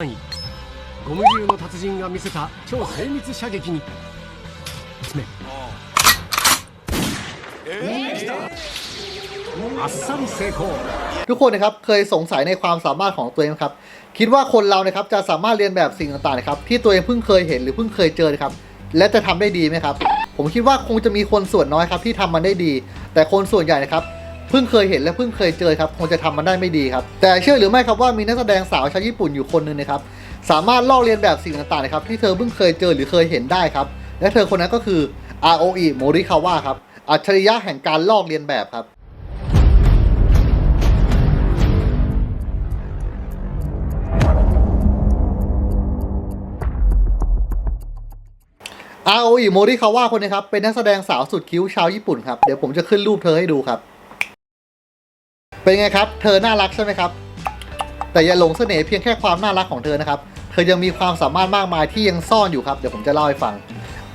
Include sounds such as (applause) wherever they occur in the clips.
ゴム銃の達人が見せた超精密射撃に爪あっさり成功 ทุกคนนะครับเคยสงสัยในความสามารถของตัวเองไหมครับ คิดว่าคนเรานะครับจะสามารถเรียนแบบสิ่งต่างๆนะครับที่ตัวเองเพิ่งเคยเห็นหรือเพิ่งเคยเจอนะครับ และจะทำได้ดีไหมครับ ผมคิดว่าคงจะมีคนส่วนน้อยครับที่ทำมันได้ดี แต่คนส่วนใหญ่นะครับ เพิ่งเคยเห็นและเพิ่งเคยเจอครับคงจะทำมันได้ไม่ดีครับ แต่เชื่อหรือไม่ครับว่ามีนักแสดงสาวชาวญี่ปุ่นอยู่คนหนึ่งนะครับสามารถลอกเรียนแบบสิ่งต่างๆนะครับที่เธอเพิ่งเคยเจอหรือเคยเห็นได้ครับและเธอคนนั้นก็คือ ROE Morikawa ครับอัจฉริยะแห่งการลอกเรียนแบบครับอาโออิโมริคาว่าคนนี้ครับ เป็นนักแสดงสาวสุดคิ้วชาวญี่ปุ่นครับ เดี๋ยวผมจะขึ้นรูปเธอให้ดูครับ เป็นไงครับ เธอน่ารักใช่ไหมครับ แต่อย่าหลงเสน่ห์เพียงแค่ความน่ารักของเธอนะครับ เธอยังมีความสามารถมากมายที่ยังซ่อนอยู่ครับ เดี๋ยวผมจะเล่าให้ฟัง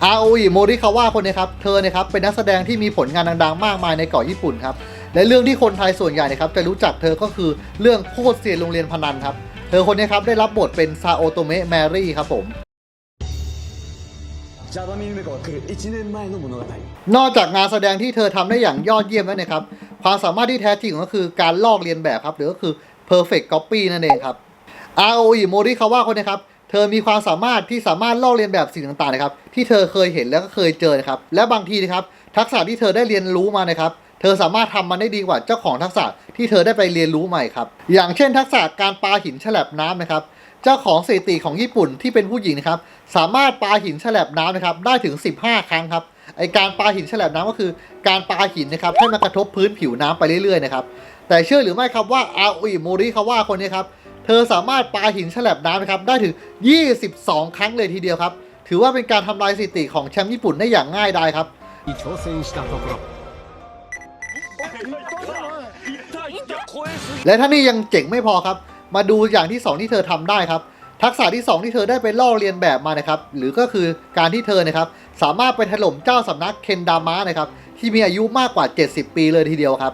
อาโออิโมริคาว่าคนนี้ครับ เธอเนี่ยครับเป็นนักแสดงที่มีผลงานดังๆ มากมายในเกาะญี่ปุ่นครับ และเรื่องที่คนไทยส่วนใหญ่นะครับจะรู้จักเธอก็คือเรื่องโคตรเซียนโรงเรียนพนันครับ เธอคนนี้ครับได้รับบทเป็นซาโอโตเมะแมรี่ครับผม ジャバミンメカが来る1年前の物語 นอกจากงานแสดงที่เธอทำได้อย่างยอดเยี่ยมแล้วนะครับ ความสามารถที่แท้จริงก็คือการลอกเลียนแบบครับ หรือก็คือ perfect copy นั่นเองครับ ROE โมริคาว่าคนนี้ครับ เธอมีความสามารถที่สามารถลอกเลียนแบบสิ่งต่างๆนะครับ ที่เธอเคยเห็นแล้วก็เคยเจอนะครับ และบางทีนะครับ ทักษะที่เธอได้เรียนรู้มานะครับ เธอสามารถทำมันได้ดีกว่าเจ้าของทักษะที่เธอได้ไปเรียนรู้ใหม่ครับ อย่างเช่น ทักษะการปาหินฉลับน้ำนะครับ เจ้าของสถิติของญี่ปุ่นที่เป็นผู้หญิงนะครับ สามารถปาหินแฉลับน้ำนะครับ ได้ถึง 15 ครั้งครับไอการปาหินแฉลับน้ำก็คือการปาหินนะครับให้มันกระทบพื้นผิวน้ำไปเรื่อยๆนะครับแต่เชื่อหรือไม่ครับว่าอาอิโมริคาว่าคนนี้ครับเธอสามารถปาหินแฉลับน้ำนะครับได้ถึง 22 ครั้งเลยทีเดียวครับ ถือว่าเป็นการทำลายสถิติของแชมป์ญี่ปุ่นได้อย่างง่ายดายครับและท่านี้ยังเจ๋งไม่พอครับ มาดูอย่างที่ 2 ที่เธอทำได้ครับ ทักษะที่ 2 ที่เธอได้ไปล่อเรียนแบบมานะครับ หรือก็คือการที่เธอนะครับ สามารถไปถล่มเจ้าสำนักเคนดามะนะครับ ที่มีอายุมากกว่า 70 ปีเลยทีเดียวครับ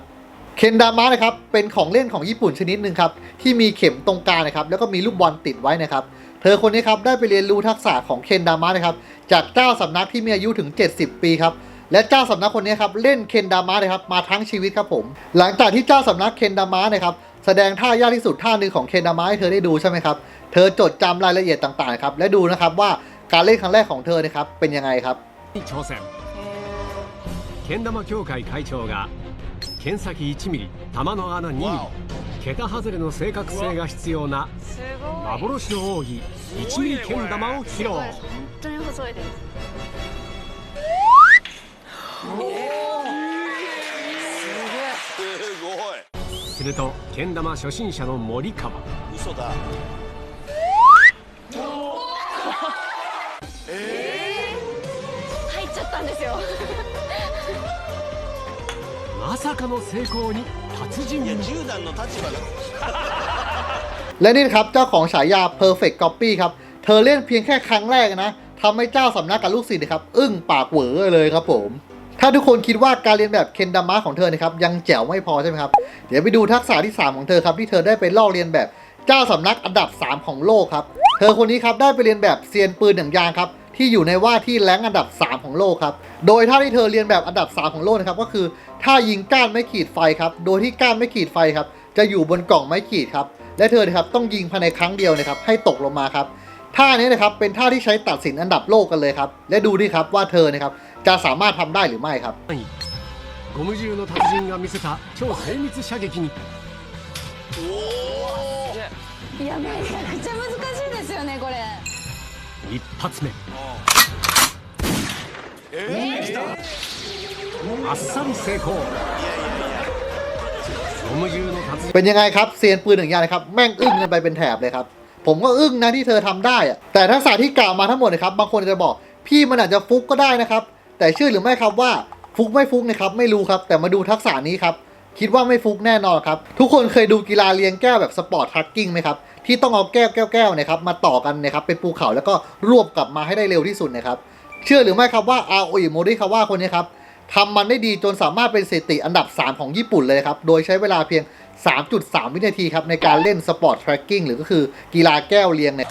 เคนดามะนะครับเป็นของเล่นของญี่ปุ่นชนิดหนึ่งครับที่มีเข็มตรงกลางนะครับ แล้วก็มีลูกบอลติดไว้นะครับ เธอคนนี้ครับได้ไปเรียนรู้ทักษะของเคนดามะนะครับ จากเจ้าสำนักที่มีอายุถึง 70 ปีครับและเจ้าสำนักคนนี้ครับเล่นเคนดามะนะครับมาทั้งชีวิตครับผม หลังจากที่เจ้าสำนักเคนดามะนะครับ แสดงท่ายากที่สุดท่าหนึ่งของเคนดามะให้เธอได้ดูใช่ไหมครับ เธอจดจำรายละเอียดต่างๆครับและดูนะครับว่าการเล่นครั้งแรกของเธอนะครับเป็นยังไงครับ に挑戦けん玉協会会長が剣先1ミリ玉の穴2ミリ桁外れの正確性が必要なすごい幻の奥義1ミリけん玉を披露本当に細いですす するとけん玉初心者の森川嘘だ入っちゃったんですよまさかの成功に達人いや10段の立場だ และนี่นะครับเจ้าของฉายา perfect copy ครับ เธอเล่นเพียงแค่ครั้งแรกนะทำให้เจ้าสำนักกับลูกศิษย์นะครับ อึ้งปากเหวอเลยครับผม ถ้าทุกคนคิดว่าการเรียนแบบเคนดามะของเธอนะครับยังแจ๋วไม่พอใช่ไหมครับ เดี๋ยวไปดูทักษะที่ 3 ของเธอครับที่เธอได้ไปลอกเรียนแบบเจ้าสำนักอันดับ 3 ของโลกครับ เธอคนนี้ครับได้ไปเรียนแบบเซียนปืนหนังยางครับที่อยู่ในว่าที่แรงอันดับ 3 ของโลกครับ โดยท่าที่เธอเรียนแบบอันดับ 3 ของโลกนะครับก็คือท่ายิงก้านไม่ขีดไฟครับ โดยที่ก้านไม่ขีดไฟครับจะอยู่บนกล่องไม้ขีดครับ และเธอนะครับต้องยิงภายในครั้งเดียวนะครับให้ตกลงมาครับ ท่านี้นะครับเป็นท่าที่ใช้ตัดสินอันดับโลกกันเลยครับ และดูดิครับว่าเธอนะครับ จะสามารถทำได้หรือไม่ครับ ゴム銃の達人が見せた超精密射撃にいやめちゃくちゃ難しいですよねこれ一発目あっさり成功ゴム銃の達人 เป็นยังไงครับเซียนปืนหนึ่งอย่างนะครับแม่งอึ้งกันไปเป็นแถบเลยครับ ผมก็อึ้งนะที่เธอทำได้อะแต่ทักษะที่กล่าวมาทั้งหมดนะครับบางคนจะบอก พี่มันอาจจะฟุกก็ได้นะครับ แต่เชื่อหรือไม่ครับว่าฟุกไม่ฟุกนะครับไม่รู้ครับแต่มาดูทักษะนี้ครับคิดว่าไม่ฟุกแน่นอนครับ ทุกคนเคยดูกีฬาเลี้ยงแก้วแบบสปอร์ตทักกิ้งไหมครับ ที่ต้องเอาแก้วแก้วแก้วนะครับมาต่อกันนะครับเป็นภูเขาแล้วก็รวบกลับมาให้ได้เร็วที่สุดนะครับ เชื่อหรือไม่ครับว่าอาโออิโมริคาว่าคนนี้ครับทำมันได้ดีจนสามารถเป็นสถิติอันดับ 3 ของญี่ปุ่นเลยครับ โดยใช้เวลาเพียง 3.3 วินาทีครับในการเล่นสปอร์ตทร็กกิ้งหรือก็คือกีฬาแก้วเลี้ยงเนี่ย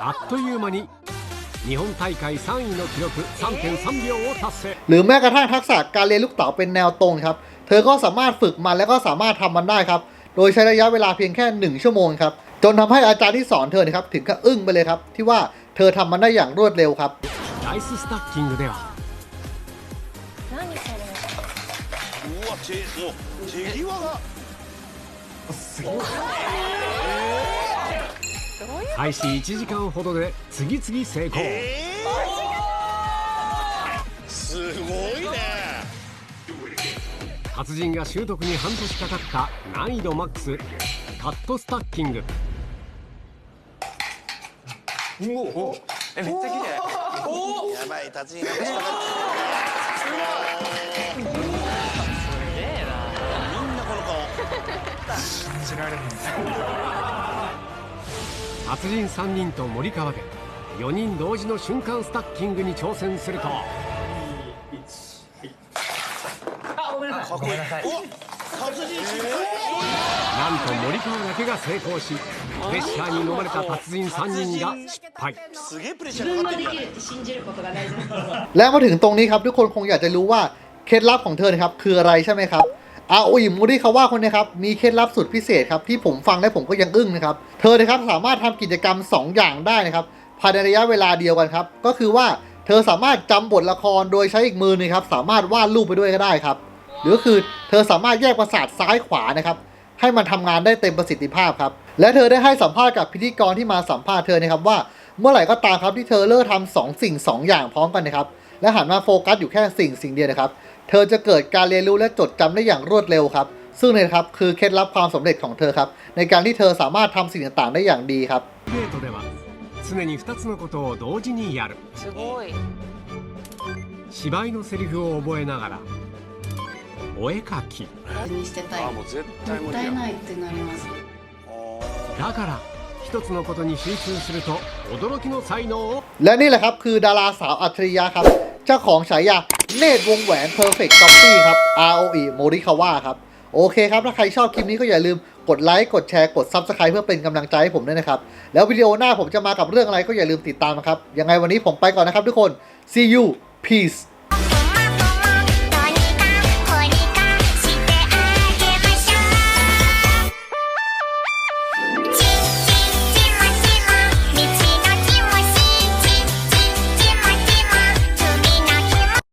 あっという間に日本大会3位の記録3.3秒を達成 หรือแม้กระทั่งทักษะการเรียนลูกเต๋าเป็นแนวตรงครับ เธอก็สามารถฝึกมันและก็สามารถทำมันได้ครับ โดยใช้ระยะเวลาเพียงแค่ 1 ชั่วโมงครับ จนทำให้อาจารย์ที่สอนเธอนะครับ ถึงกับอึ้งไปเลยครับ ที่ว่าเธอทำมันได้อย่างรวดเร็วครับ ライススタッキングではうわ手もう手際が 開始1時間ほどで次々成功。え。ー、すごいね。達人が習得に半年かかった難易度マックスカットスタッキング。やばい達人が腰掛かってみんなこの顔 (laughs) 達人3人と森川で4人同時の瞬間スタッキングに挑戦するとかっこいいうわ達人失敗なんと森川だけが成功しプレッシャーに飲まれた達人3人が失敗すげえプレッシャーかかってるから และมาถึงตรงนี้ครับ ทุกคนคงอยากจะรู้ว่าเคล็ดลับของเธอนะครับคืออะไรใช่ไหมครับ อาออิมูรี่เขาว่าคนนะครับ มีเคล็ดลับสุดพิเศษครับที่ผมฟังและผมก็ยังอึ้งนะครับ เธอนะครับสามารถทำกิจกรรม 2 อย่างได้นะครับภายในระยะเวลาเดียวกันครับ ก็คือว่าเธอสามารถจำบทละครโดยใช้อีกมือนึงครับ สามารถวาดรูปไปด้วยก็ได้ครับ หรือก็คือเธอสามารถแยกประสาทซ้ายขวานะครับ ให้มันทำงานได้เต็มประสิทธิภาพครับ และเธอได้ให้สัมภาษณ์กับพิธีกรที่มาสัมภาษณ์เธอนะครับว่า เมื่อไหร่ก็ตามครับที่เธอเลิกทำสองสิ่งสองอย่างพร้อมกันนะครับ และหันมาโฟกัสอยู่แค่สิ่งสิ่งเดียวนะครับ เธอจะเกิดการเรียนรู้และจดจำได้อย่างรวดเร็วครับ ซึ่งเนี่ยนะครับคือเคล็ดลับความสำเร็จของเธอครับ ในการที่เธอสามารถทำสิ่งต่างๆ ได้อย่างดีครับ デートでは常に2つのことを同時にやるすごい芝居のセリフを覚えながらお絵描きにしてたいあもう絶対無もった理やいないってなりますだから一つのことに集中すると驚きの才能を และนี่แหละครับคือดาราสาวอัจฉริยะครับ เ จ้าของฉายาเนตรวงแหวน Perfect Copy ครับ ROE Morikawa ครับ โอเคครับ ถ้าใครชอบคลิปนี้ก็อย่าลืมกดไลค์ กดแชร์ กด Subscribe เพื่อเป็นกำลังใจให้ผมด้วยนะครับ แล้ววิดีโอหน้าผมจะมากับเรื่องอะไรก็อย่าลืมติดตามนะครับ ยังไงวันนี้ผมไปก่อนนะครับทุกคน see you peace